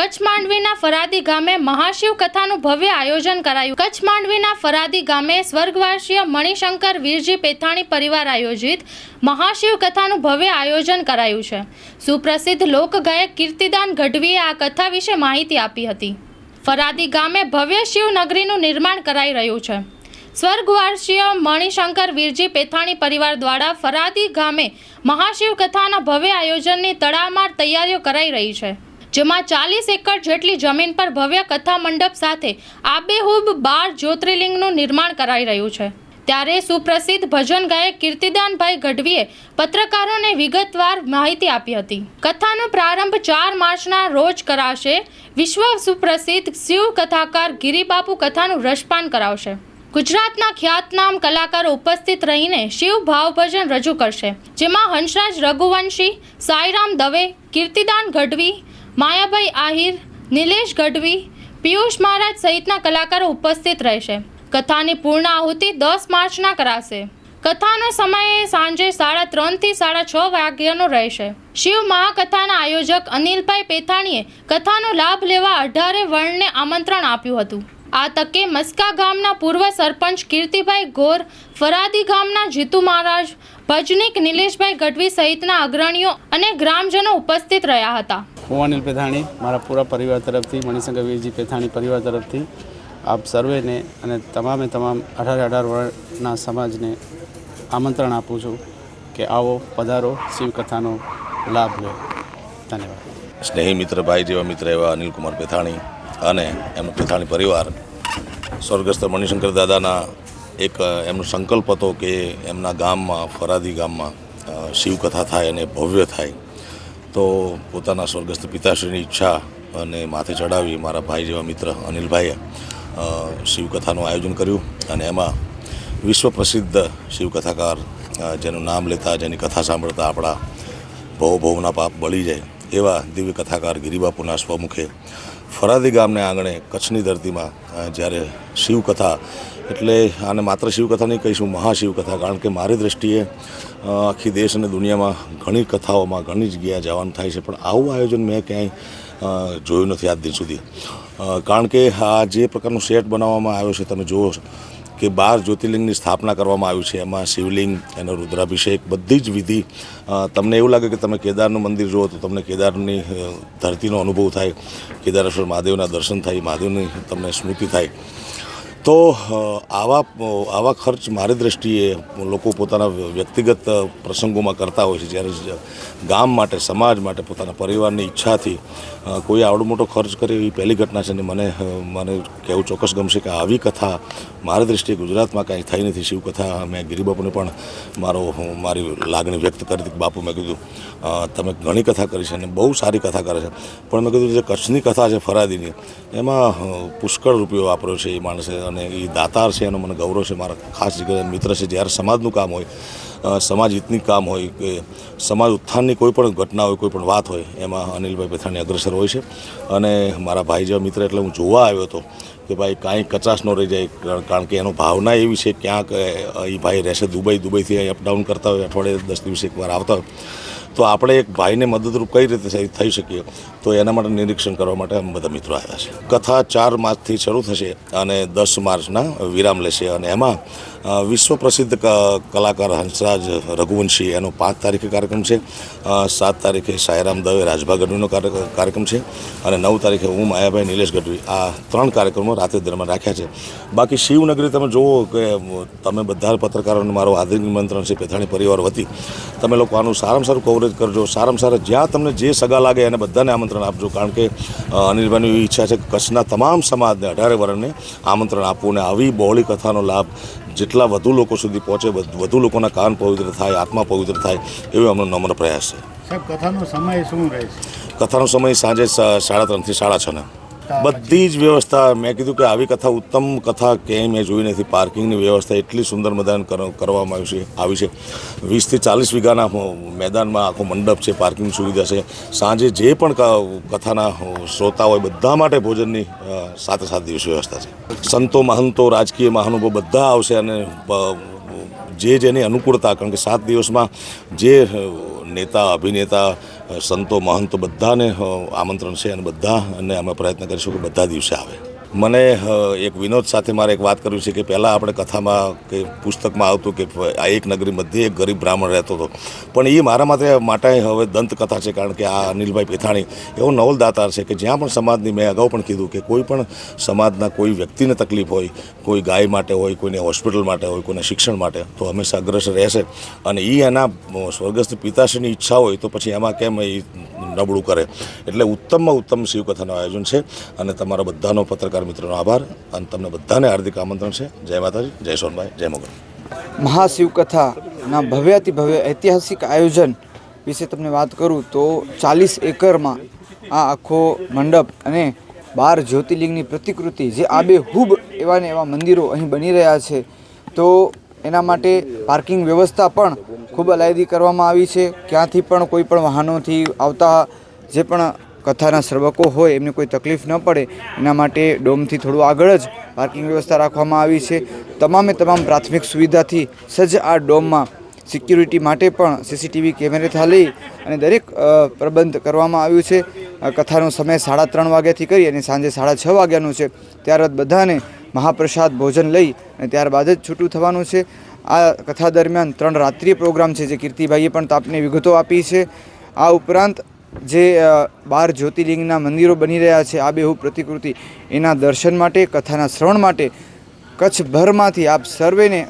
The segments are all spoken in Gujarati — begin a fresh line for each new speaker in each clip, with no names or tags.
કચ્છ માંડવીના ફરાદી ગામે મહાશિવ કથાનું ભવ્ય આયોજન કરાયું. કચ્છ માંડવીના ફરાદી ગામે સ્વર્ગવાસીય મણિશંકર વીરજી પેથાણી પરિવાર આયોજિત મહાશિવ કથાનું ભવ્ય આયોજન કરાયું છે. સુપ્રસિદ્ધ લોકગાયક કીર્તિદાન ગઢવીએ આ કથા વિશે માહિતી આપી હતી. ફરાદી ગામે ભવ્ય શિવનગરીનું નિર્માણ કરાઈ રહ્યું છે. સ્વર્ગવાસીય મણિશંકર વીરજી પેથાણી પરિવાર દ્વારા ફરાદી ગામે મહાશિવ કથાના ભવ્ય આયોજનની તડામાર તૈયારીઓ કરાઈ રહી છે. જેમાં ચાલીસ એકર જેટલી જમીન પર ભવ્ય કથા મંડપ સાથે આબેહૂબ બાર જ્યોતિર્લિંગનું નિર્માણ કરાઈ રહ્યું છે. ત્યારે સુપ્રસિદ્ધ ભજન ગાયક કીર્તિદાનભાઈ ગઢવીએ પત્રકારોને વિગતવાર માહિતી આપી હતી. કથાનો પ્રારંભ ચાર માર્ચના રોજ કરાશે. વિશ્વ સુપ્રસિદ્ધ શિવ કથાકાર ગિરિબાપુ કથાનું રસપાન કરાવશે. ગુજરાતના ખ્યાતનામ કલાકારો ઉપસ્થિત રહીને શિવ ભાવભજન રજૂ કરશે. જેમાં હંસરાજ રઘુવંશી, સાઈરામ દવે, કીર્તિદાન ગઢવી માયાભાઈ આહિર, નિલેશ ગઢવી, પિયુષ મહારાજ સહિતના કલાકારો ઉપસ્થિત રહેશે. કથાની પૂર્ણ આહુતિ દસ માર્ચના કરાશે. કથાનો સમય સાંજે સાડા ત્રણથી સાડા છ વાગ્યાનો રહેશે. શિવ મહાકથાના આયોજક અનિલભાઈ પેથાણીએ કથાનો લાભ લેવા અઢારે વર્ણને આમંત્રણ આપ્યું હતું. આ તકે મસ્કા ગામના પૂર્વ સરપંચ કીર્તિભાઈ ગોર, ફરાદી ગામના જીતુ મહારાજ, ભજનીક નિલેશભાઈ ગઢવી સહિતના અગ્રણીઓ અને ગ્રામજનો ઉપસ્થિત રહ્યા હતા.
હું અનિલ પેથાણી, મારા પૂરા પરિવાર તરફથી, મણિશંકર વીરજી પેથાણી પરિવાર તરફથી આપ સર્વેને અને તમામે તમામ અઢાર અઢાર વર્ષના સમાજને આમંત્રણ આપું છું કે આવો પધારો, શિવકથાનો લાભ લો. ધન્યવાદ.
સ્નેહી મિત્ર, ભાઈ જેવા મિત્ર એવા અનિલકુમાર પેથાણી અને એમનો પેથાણી પરિવાર, સ્વર્ગસ્થ મણિશંકર દાદાના એક, એમનો સંકલ્પ હતો કે એમના ગામમાં, ફરાદી ગામમાં શિવકથા થાય અને ભવ્ય થાય. તો પોતાના સ્વર્ગસ્થ પિતાશ્રીની ઈચ્છા અને માથે ચડાવી મારા ભાઈ જેવા મિત્ર અનિલભાઈએ શિવકથાનું આયોજન કર્યું અને એમાં વિશ્વ પ્રસિદ્ધ શિવકથાકાર જેનું નામ લેતા, જેની કથા સાંભળતા આપણા ભવ ભવના પાપ બળી જાય એવા દિવ્ય કથાકાર ગિરિબાપુના સ્વમુખે ફરાદી ગામને આંગણે કચ્છની ધરતીમાં જ્યારે શિવકથા એટલે આને માત્ર શિવકથા નહીં કહીશું, મહાશિવકથા. કારણ કે મારી દ્રષ્ટિએ આખી દેશ અને દુનિયામાં ઘણી કથાઓમાં ઘણી જગ્યાએ જવાનું થાય છે, પણ આવું આયોજન મેં ક્યાંય જોયું નથી આજ દિન સુધી. કારણ કે આ જે પ્રકારનું સેટ બનાવવામાં આવ્યો છે, તમે જુઓ કે બાર જ્યોતિર્લિંગની સ્થાપના કરવામાં આવી છે, એમાં શિવલિંગ, એનો રુદ્રાભિષેક, બધી જ વિધિ તમને એવું લાગે કે તમે કેદારનું મંદિર જુઓ તો તમને કેદારની ધરતીનો અનુભવ થાય, કેદારેશ્વર મહાદેવના દર્શન થાય, મહાદેવની તમને સ્મૃતિ થાય. તો આવા આવા ખર્ચ મારી દ્રષ્ટિએ લોકો પોતાના વ્યક્તિગત પ્રસંગોમાં કરતા હોય છે. જ્યારે ગામ માટે, સમાજ માટે, પોતાના પરિવારની ઈચ્છાથી કોઈ આવડો મોટો ખર્ચ કરે એવી પહેલી ઘટના છે ને મને મને કહેવું ચોક્કસ ગમશે કે આવી કથા મારી દ્રષ્ટિએ ગુજરાતમાં કાંઈ થઈ નથી. શિવકથા મેં ગિરિબાપુને પણ મારો મારી લાગણી વ્યક્ત કરી હતી બાપુ, મેં કીધું તમે ઘણી કથા કરી છે અને બહુ સારી કથા કરે છે. પણ મેં કીધું, જે કચ્છની કથા છે ફરાદીની, એમાં પુષ્કળ રૂપિયો વાપર્યો છે એ માણસે અને એ દાતાર છે, એનો મને ગૌરવ છે, મારા ખાસ જગ્યાએ મિત્ર છે, જ્યારે સમાજનું કામ હોય સમાજ હિતની કામ હોય, કે સમાજ ઉત્થાનની કોઈ પણ ઘટના હોય, કોઈ પણ વાત હોય, એમાં અનિલભાઈ પેથાણી અગ્રસર હોય છે. અને મારા ભાઈ જેવા મિત્ર, એટલે હું જોવા આવ્યો હતો કે ભાઈ કાંઈ કચાશ ન રહી જાય, કારણ- કે એનો ભાવના એવી છે, ક્યાંક એ ભાઈ રહેશે દુબઈ, દુબઈથી અહીં અપડાઉન કરતા હોય, અઠવાડિયે દસ દિવસે એકવાર આવતા હોય. તો આપણે એક ભાઈને મદદરૂપ કઈ રીતે થઈ- શકીએ? તો એના માટે નિરીક્ષણ કરવા માટે અમે બધા મિત્રો આવ્યા છે. કથા ચાર માર્ચથી શરૂ થશે અને દસ માર્ચના વિરામ લેશે અને એમાં વિશ્વ પ્રસિદ્ધ કલાકાર હંસરાજ રઘુવંશી. એનો પાંચ તારીખે કાર્યક્રમ છે. સાત તારીખે સાયરામ દવે રાજભા ગઢવીનો કાર્ય- કાર્યક્રમ છે. અને નવ તારીખે હું માયાભાઈ નિલેશ ગઢવી. આ ત્રણ કાર્યક્રમો રાત્રે દરમિયાન રાખ્યા છે. બાકી શિવનગરી તમે જુઓ કે તમે બધા પત્રકારોને મારો હાર્દિક નિમંત્રણ છે. પેથાણી પરિવાર વતી. તમે લોકો આનું સારામાં સારું કવરેજ કરજો. સારામાં સારા જ્યાં તમને જે સગા લાગે એને બધાને આમંત્રણ આપજો. કારણ કે અનિલભાઈની એવી ઈચ્છા છે કે કચ્છના તમામ સમાજને અઢારે વર્ણને આમંત્રણ આપવું અને આવી બહોળી કથાનો લાભ જેટલા વધુ લોકો સુધી પહોંચે વધુ લોકોના કાન પવિત્ર થાય આત્મા પવિત્ર થાય એવો અમનો નમ્ર પ્રયાસ છે.
સાહેબ કથાનો સમય શું રહેશે
કથાનો સમય સાંજે સાડા ત્રણથી સાડા છના બધી જ વ્યવસ્થા. મેં કીધું કે આવી કથા ઉત્તમ કથા ક્યાંય મેં જોઈ નથી પાર્કિંગની વ્યવસ્થા એટલી સુંદર મેદાન કરવામાં આવી છે આવી છે. વીસથી ચાલીસ વીઘાના મેદાનમાં આખો મંડપ છે પાર્કિંગ સુવિધા છે. સાંજે જે પણ ક- કથાના શ્રોતા હોય બધા માટે ભોજનની સાથે સાત દિવસ વ્યવસ્થા છે. સંતો મહંતો રાજકીય મહાનુભાવ બધા આવશે અને જે જેની અનુકૂળતા કારણ કે સાત દિવસમાં જે નેતા અભિનેતા સંતો મહંતો બધાને આમંત્રણ છે અને બધા, અને અમે પ્રયત્ન કરીશું કે બધા દિવસે આવે. મને એક વિનોદ સાથે મારે એક વાત કરવી છે કે પહેલાં આપણે કથામાં કે પુસ્તકમાં આવતું કે આ એક નગરી મધ્યે એક ગરીબ બ્રાહ્મણ રહેતો હતો. પણ એ મારા માટે માટે હવે દંતકથા છે કારણ કે આ અનિલભાઈ પેથાણી એવો નવલદાતાર છે કે જ્યાં પણ સમાજની મેં અગાઉ પણ કીધું કે કોઈ પણ સમાજના કોઈ વ્યક્તિને તકલીફ હોય, કોઈ ગાય માટે હોય, કોઈને હોસ્પિટલ માટે હોય, કોઈને શિક્ષણ માટે, તો હંમેશા અગ્રસર રહેશે. અને એ એના સ્વર્ગસ્થ પિતાશ્રીની ઈચ્છા હોય તો પછી એમાં કેમ એ નબળું કરે. એટલે ઉત્તમમાં ઉત્તમ શિવકથાનું આયોજન છે અને તમારા બધાનો પત્રકાર મિત્રોનો આભાર. અને તમને બધાને હાર્દિક આમંત્રણ છે. જય માતાજી, જય સોનભાઈ, જય મોગલ.
મહાશિવકથાના ભવ્યાતિ ભવ્ય ઐતિહાસિક આયોજન વિશે તમને વાત કરું તો ચાલીસ એકરમાં આ આખો મંડપ અને બાર જ્યોતિર્લિંગની પ્રતિકૃતિ જે આબેહૂબ એવા ને એવા મંદિરો અહીં બની રહ્યા છે, તો એના માટે પાર્કિંગ વ્યવસ્થા પણ ખૂબ અલાયદી કરવામાં આવી છે. ક્યાંથી પણ કોઈ પણ વાહનોથી આવતા જે પણ કથાના શ્રવકો હોય, એમને કોઈ તકલીફ ન પડે, એના માટે ડોમથી થોડું આગળ જ પાર્કિંગ વ્યવસ્થા રાખવામાં આવી છે. તમામે તમામ પ્રાથમિક સુવિધાથી સજ્જ આ ડોમમાં સિક્યુરિટી માટે પણ સીસીટીવી કેમેરાથી લઈ અને દરેક પ્રબંધ કરવામાં આવ્યું છે. કથાનો સમય સાડા ત્રણ વાગ્યાથી કરી અને સાંજે સાડા છ વાગ્યાનું છે. ત્યારબાદ બધાને મહાપ્રસાદ ભોજન લઈ અને ત્યારબાદ જ છૂટું થવાનું છે. આ કથા દરમિયાન ત્રણ રાત્રિય પ્રોગ્રામ છે, જે કીર્તિભાઈએ પણ આપને વિગતો આપી છે. આ ઉપરાંત જે બાર જ્યોતિર્લિંગના મંદિરો બની રહ્યા છે આબેહૂબ પ્રતિકૃતિ. એના દર્શન માટે, કથાના શ્રવણ માટે, કચ્છભરમાંથી આપ સર્વેને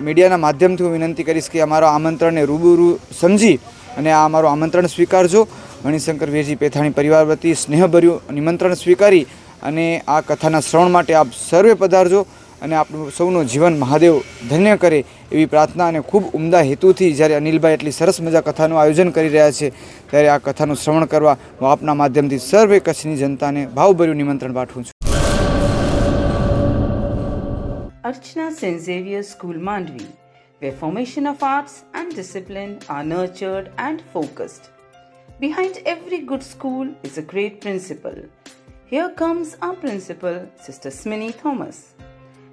મીડિયાના માધ્યમથી હું વિનંતી કરીશ કે અમારા આમંત્રણને રૂબરૂ સમજી અને આ અમારું આમંત્રણ સ્વીકારજો. મણિશંકર વીરજી પેથાણી પરિવાર વતી સ્નેહભર્યું નિમંત્રણ સ્વીકારી અને આ કથાના શ્રવણ માટે આપ સર્વે પધારજો. અને આપણું સૌનું જીવન મહાદેવ ધન્ય કરે એવી પ્રાર્થના અને ખૂબ ઉમદા હેતુથી જ્યારે અનિલભાઈ એટલી સરસ મજા કથાનું આયોજન કરી રહ્યા છે ત્યારે આ કથાનું શ્રવણ કરવા હું આપના માધ્યમથી સર્વે કચ્છની જનતાને ભાવભર્યું નિમંત્રણ પાઠવું છું
Archana St. Xavier School Mandvi, where formation of arts and discipline are nurtured and focused. Behind every good school is a great principal. Here comes our principal, Sister Smini Thomas.